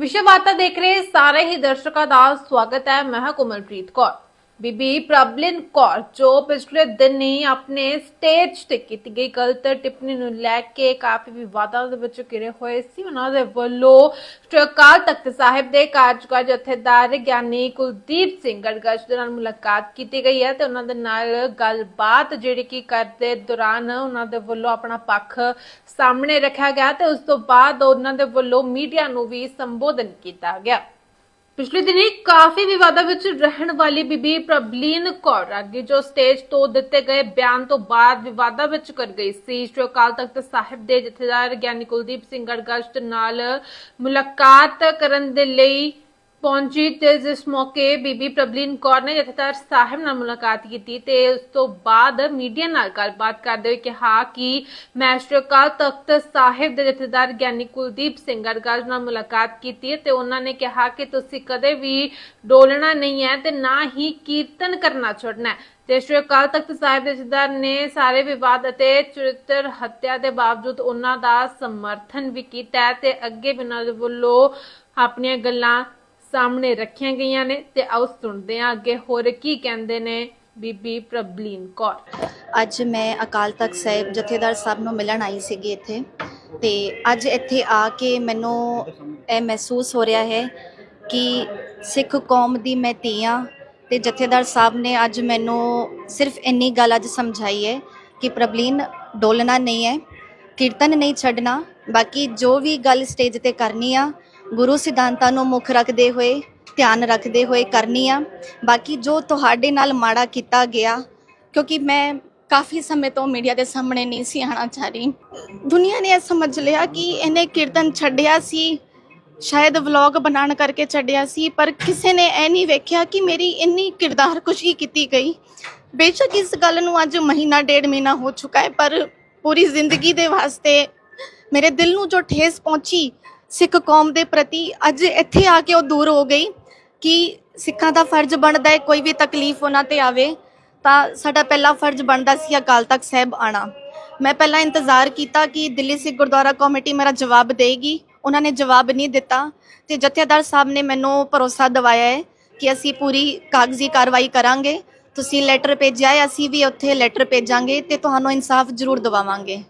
ਵਿਸ਼ਵ ਵਾਰਤਾ ਦੇਖ ਰਹੇ ਸਾਰੇ ਹੀ ਦਰਸ਼ਕਾਂ ਦਾ ਸਵਾਗਤ ਹੈ। ਮੈਂ ਹਾਂ ਕੋਮਲਪ੍ਰੀਤ ਕੌਰ। ਬੀਬੀ ਪ੍ਰਬਲਿਨ ਕੌਰ, ਜੋ ਪਿਛਲੇ ਦਿਨ ਹੀ ਆਪਣੇ ਸਟੇਜ ਤੇ ਕੀਤੀ ਗਈ ਗਲਤ ਟਿੱਪਣੀ ਨੂੰ ਲੈ ਕੇ ਕਾਫੀ ਵਿਵਾਦਾਂ ਦੇ ਵਿੱਚ ਘਿਰੇ ਹੋਏ ਸੀ। ਉਹਨਾਂ ਦੇ ਵੱਲੋਂ ਸ਼੍ਰੀ ਅਕਾਲ ਤਖਤ ਸਾਹਿਬ ਦੇ ਕਾਰਜਕਾਰੀ ਜਥੇਦਾਰ ਗਿਆਨੀ ਕੁਲਦੀਪ ਸਿੰਘ ਗੜਗੜ ਦੇ ਨਾਲ ਮੁਲਾਕਾਤ ਕੀਤੀ ਗਈ ਹੈ ਤੇ ਉਹਨਾਂ ਦੇ ਨਾਲ ਗੱਲਬਾਤ ਜਿਹੜੀ ਕਿ ਕਰਦੇ ਦੌਰਾਨ ਉਹਨਾਂ ਦੇ ਵੱਲੋਂ ਆਪਣਾ ਪੱਖ ਸਾਹਮਣੇ ਰੱਖਿਆ ਗਿਆ ਤੇ ਉਸ ਤੋਂ ਬਾਅਦ ਉਹਨਾਂ ਦੇ ਵੱਲੋਂ ਮੀਡੀਆ ਨੂੰ ਵੀ ਸੰਬੋਧਨ ਕੀਤਾ ਗਿਆ। ਪਿਛਲੇ ਦਿਨੀ ਕਾਫੀ ਵਿਵਾਦਾਂ ਵਿੱਚ ਰਹਿਣ ਵਾਲੀ ਬੀਬੀ ਪ੍ਰਬਲੀਨ ਕੌਰ ਰਾਗੀ ਜੋ ਸਟੇਜ ਤੋਂ ਦਿੱਤੇ ਗਏ ਬਿਆਨ ਤੋਂ ਬਾਅਦ ਵਿਵਾਦਾਂ ਵਿੱਚ ਕਰ ਗਈ ਸੀ। ਸ਼੍ਰੀ ਅਕਾਲ ਤਖਤ ਸਾਹਿਬ ਦੇ ਜਥੇਦਾਰ ਗਿਆਨੀ ਕੁਲਦੀਪ ਸਿੰਘ ਗੜਗਸ਼ਟ ਨਾਲ ਮੁਲਾਕਾਤ ਕਰਨ ਦੇ ਲਈ ਪਹੁੰਚੀ ਤੇ ਜਿਸ ਮੌਕੇ ਬੀਬੀ ਪ੍ਰਬਲੀਨ ਕੌਰ ਨੇ ਜਥੇਦਾਰ ਸਾਹਿਬ ਨਾਲ ਮੁਲਾਕਾਤ ਕੀਤੀ ਤੇ ਉਸ ਤੋਂ ਬਾਅਦ ਮੀਡੀਆ ਨਾਲ ਗੱਲਬਾਤ ਕਰਦੇ ਹੋਏ ਕਿਹਾ ਕਿ ਮੈਂ ਅਕਾਲ ਤਖਤ ਸਾਹਿਬ ਦੇ ਜਥੇਦਾਰ ਗਿਆਨੀ ਕੁਲਦੀਪ ਸਿੰਘ ਗੜਗੜ ਨਾਲ ਮੁਲਾਕਾਤ ਕੀਤੀ ਤੇ ਉਹਨਾਂ ਨੇ ਕਿਹਾ ਕਿ ਤੁਸੀਂ ਕਦੇ ਵੀ ਡੋਲਣਾ ਨਹੀਂ ਹੈ ਤੇ ਨਾ ਹੀ ਕੀਰਤਨ ਕਰਨਾ ਛੱਡਣਾ ਤੇ ਸ਼੍ਰੀ ਅਕਾਲ ਤਖਤ ਸਾਹਿਬ ਦੇ ਜਥੇਦਾਰ ਨੇ ਸਾਰੇ ਵਿਵਾਦ ਅਤੇ ਚਰਿੱਤਰ ਹੱਤਿਆ ਦੇ ਬਾਵਜੂਦ ਉਹਨਾਂ ਦਾ ਸਮਰਥਨ ਵੀ ਕੀਤਾ ਤੇ ਅੱਗੇ ਵੀ ਉਹਨਾਂ ਵੱਲੋਂ ਆਪਣੀਆਂ ਗੱਲਾਂ ਸਾਹਮਣੇ ਰੱਖੀਆਂ ਗਈਆਂ ਨੇ ਤੇ ਆਓ ਸੁਣਦੇ ਹਾਂ ਅੱਗੇ ਹੋਰ ਕੀ ਕਹਿੰਦੇ ਨੇ ਬੀਬੀ ਪ੍ਰਬਲੀਨ ਕੌਰ। ਅੱਜ ਮੈਂ ਅਕਾਲ ਤਖਤ ਸਾਹਿਬ ਜਥੇਦਾਰ ਸਾਹਿਬ ਨੂੰ ਮਿਲਣ ਆਈ ਸੀਗੀ ਇੱਥੇ ਤੇ ਅੱਜ ਇੱਥੇ ਆ ਕੇ ਮੈਨੂੰ ਇਹ ਮਹਿਸੂਸ ਹੋ ਰਿਹਾ ਹੈ ਕਿ ਸਿੱਖ ਕੌਮ ਦੀ ਮੈਂ ਧੀ ਹਾਂ ਤੇ ਜਥੇਦਾਰ ਸਾਹਿਬ ਨੇ ਅੱਜ ਮੈਨੂੰ ਸਿਰਫ ਇੰਨੀ ਗੱਲ ਅੱਜ ਸਮਝਾਈ ਹੈ ਕਿ ਪ੍ਰਬਲੀਨ ਡੋਲਣਾ ਨਹੀਂ ਹੈ, ਕੀਰਤਨ ਨਹੀਂ ਛੱਡਣਾ, ਬਾਕੀ ਜੋ ਵੀ ਗੱਲ ਸਟੇਜ ਤੇ ਕਰਨੀ ਆ ਗੁਰੂ ਸਿਧਾਂਤਾਂ ਨੂੰ ਮੁੱਖ ਰੱਖਦੇ ਹੋਏ, ਧਿਆਨ ਰੱਖਦੇ ਹੋਏ ਕਰਨੀ ਆ। ਬਾਕੀ ਜੋ ਤੁਹਾਡੇ ਨਾਲ ਮਾੜਾ ਕੀਤਾ ਗਿਆ, ਕਿਉਂਕਿ ਮੈਂ ਕਾਫੀ ਸਮੇਂ ਤੋਂ ਮੀਡੀਆ ਦੇ ਸਾਹਮਣੇ ਨਹੀਂ ਸੀ ਆਣਾ ਚਾਹ ਰਹੀ ਦੁਨੀਆ ਨੇ ਇਹ ਸਮਝ ਲਿਆ ਕਿ ਇਹਨੇ ਕੀਰਤਨ ਛੱਡਿਆ ਸੀ, ਸ਼ਾਇਦ ਵਲੌਗ ਬਣਾਉਣ ਕਰਕੇ ਛੱਡਿਆ ਸੀ, ਪਰ ਕਿਸੇ ਨੇ ਇਹ ਨਹੀਂ ਵੇਖਿਆ ਕਿ ਮੇਰੀ ਇੰਨੀ ਕਿਰਦਾਰ ਕੁਸ਼ੀ ਕੀਤੀ ਗਈ। ਬੇਸ਼ੱਕ ਇਸ ਗੱਲ ਨੂੰ ਅੱਜ ਮਹੀਨਾ, ਡੇਢ ਮਹੀਨਾ ਹੋ ਚੁੱਕਾ ਹੈ, ਪਰ ਪੂਰੀ ਜ਼ਿੰਦਗੀ ਦੇ ਵਾਸਤੇ ਮੇਰੇ ਦਿਲ ਨੂੰ ਜੋ ਠੇਸ ਪਹੁੰਚੀ ਸਿੱਖ ਕੌਮ ਦੇ ਪ੍ਰਤੀ ਅੱਜ ਇੱਥੇ ਆ ਕੇ ਉਹ ਦੂਰ ਹੋ ਗਈ ਕਿ ਸਿੱਖਾਂ ਦਾ ਫਰਜ਼ ਬਣਦਾ ਹੈ ਕੋਈ ਵੀ ਤਕਲੀਫ ਉਹਨਾਂ ਤੇ ਆਵੇ, ਤਾਂ ਸਾਡਾ ਪਹਿਲਾ ਫਰਜ਼ ਬਣਦਾ ਸੀ ਅਕਾਲ ਤਖਤ ਸਾਹਿਬ ਆਣਾ ਮੈਂ ਪਹਿਲਾਂ ਇੰਤਜ਼ਾਰ ਕੀਤਾ ਕਿ ਦਿੱਲੀ ਸਿੱਖ ਗੁਰਦੁਆਰਾ ਕਮੇਟੀ ਮੇਰਾ ਜਵਾਬ ਦੇਗੀ, ਉਹਨਾਂ ਨੇ ਜਵਾਬ ਨਹੀਂ ਦਿੱਤਾ ਤੇ ਜਥੇਦਾਰ ਸਾਹਿਬ ਨੇ ਮੈਨੂੰ ਭਰੋਸਾ ਦਿਵਾਇਆ ਹੈ ਕਿ ਅਸੀਂ ਪੂਰੀ ਕਾਗਜ਼ੀ ਕਾਰਵਾਈ ਕਰਾਂਗੇ, ਤੁਸੀਂ ਲੈਟਰ ਭੇਜਿਆ ਹੈ, ਅਸੀਂ ਵੀ ਉੱਥੇ ਲੈਟਰ ਭੇਜਾਂਗੇ ਤੇ ਤੁਹਾਨੂੰ ਇਨਸਾਫ ਜ਼ਰੂਰ ਦਿਵਾਵਾਂਗੇ।